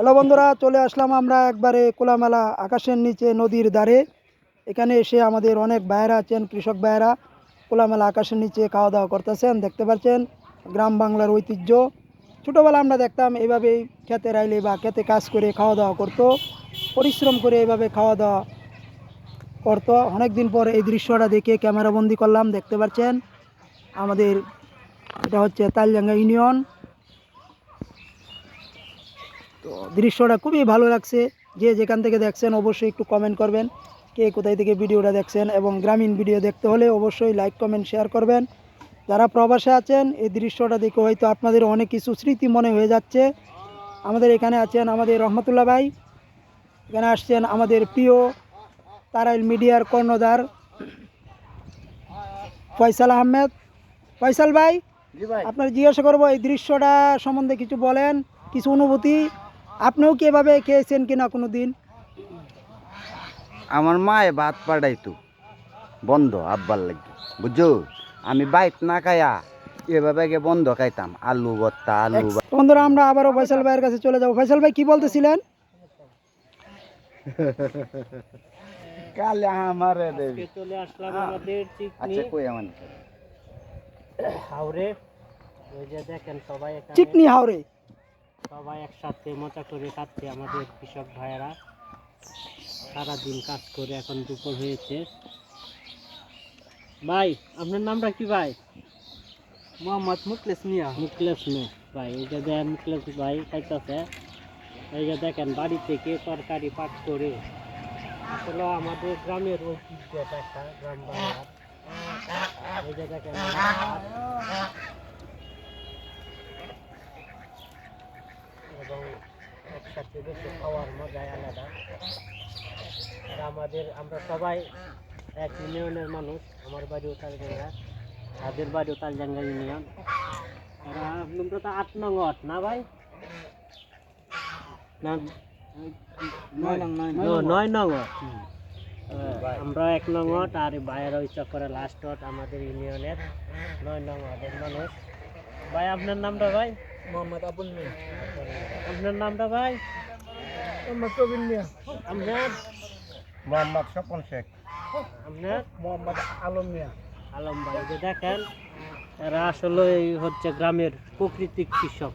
Hello বন্ধুরা, চলে আসলাম আমরা একবারে কোলামেলা আকাশের নিচে নদীর ধারে। এখানে এসে আমাদের অনেক ভাইয়েরা আছেন, কৃষক ভাইয়েরা কোলামেলা আকাশের নিচে খাওয়া দাওয়া করতেছেন। দেখতে পাচ্ছেন, গ্রাম বাংলার ঐতিহ্য। ছোটোবেলা আমরা দেখতাম এইভাবেই খেতে রাইলে বা খেতে কাজ করে খাওয়া দাওয়া করতো, পরিশ্রম করে এইভাবে খাওয়া দাওয়া করতো। অনেক দিন পর এই দৃশ্যটা দেখে ক্যামেরাবন্দি করলাম, দেখতে পাচ্ছেন, আমাদের এটা হচ্ছে তালজাঙ্গা ইউনিয়ন। তো দৃশ্যটা খুবই ভালো লাগছে। যে যেখান থেকে দেখছেন অবশ্যই একটু কমেন্ট করবেন কে কোথায় থেকে ভিডিওটা দেখছেন এবং গ্রামীণ ভিডিও দেখতে হলে অবশ্যই লাইক কমেন্ট শেয়ার করবেন। যারা প্রবাসে আছেন এই দৃশ্যটা দেখে হয়তো আপনাদের অনেক কিছু স্মৃতি মনে হয়ে যাচ্ছে। আমাদের এখানে আছেন আমাদের রহমতুল্লাহ ভাই এখানে আসছেন আমাদের প্রিয় তারাইল মিডিয়ার কর্ণধার ফয়সাল আহমেদ। ফয়সাল ভাই ভাই। আপনার জিজ্ঞাসা করব এই দৃশ্যটা সম্বন্ধে কিছু বলেন কিছু অনুভূতি? আপনিও কি এভাবে খেয়েছেন কিনা কোনো দিন আমার মায়ে ভাত পাঠাইতো বন্ধ আব্বার লাগি। বুঝছ? আমি বাইক না খাইয়া এভাবে গে বন্ধ খাইতাম। আলু ভর্তা আলু বন্ধুরা আমরা আবারও ফয়সাল ভাইয়ের কাছে চলে যাব। ফয়সাল ভাই কি বলতেছিলেন? কালে আমারে চলে আসলাম আমাদের চিকনি। আচ্ছা কই আমার হাওরে। ওই যে দেখেন সবাই চিকনি হাওড়ে সবাই একসাথে মজা করে কাটছে আমাদের কৃষক ভাইয়েরা। সারাদিন কাজ করে এখন দুপুর হয়েছে। ভাই আপনার নামটা কি ভাই? মোহাম্মদ মুকলেস মিয়া। মুকলেশ মে ভাই এই যে দেখেন মুকলেশ ভাই খাইতেছে এই যে দেখেন বাড়ি থেকে তরকারি পাক করে? আসলে আমাদের গ্রামের ঐতিহ্য একটা গ্রাম বাংলার এই যে দেখেন এবং একসাথে বসে খাওয়ার মজাই আলাদা। আর আমাদের আমরা সবাই এক ইউনিয়নের মানুষ আমার বাড়িও তালজাঙ্গা তাদের বাড়িও তালজাঙ্গা ইউনিয়ন। তারা তোমরা তো আট নং ওয়ার্ড না ভাই? না নয় নং আহ, আমরা এক নং ওয়ার্ড আর বাইরে ওই চক্করে লাস্ট ওয়ার্ড আমাদের ইউনিয়নের। নয় নং ওয়ার্ডের মানুষ। ভাই আপনার নামটা ভাই? মোহাম্মদ আবুল মিয়া। আপনার নামটা ভাই? মোহাম্মদ প্রবীণ মিয়া। আপনার? মোহাম্মদ স্বপন শেখ। আপনার? মোহাম্মদ আলম মিয়া। আলম ভাই যে দেখেন এরা আসলে এই হচ্ছে গ্রামের প্রাকৃতিক কৃষক।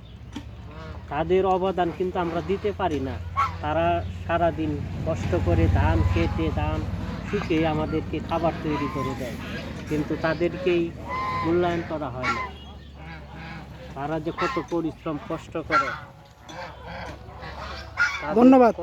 তাদের অবদান কিন্তু আমরা দিতে পারি না। তারা সারাদিন কষ্ট করে ধান কেটে ধান শুকে আমাদেরকে খাবার তৈরি করে দেয়। কিন্তু তাদেরকেই মূল্যায়ন করা হয় না। তারা যে কত পরিশ্রম কষ্ট করে ধন্যবাদ।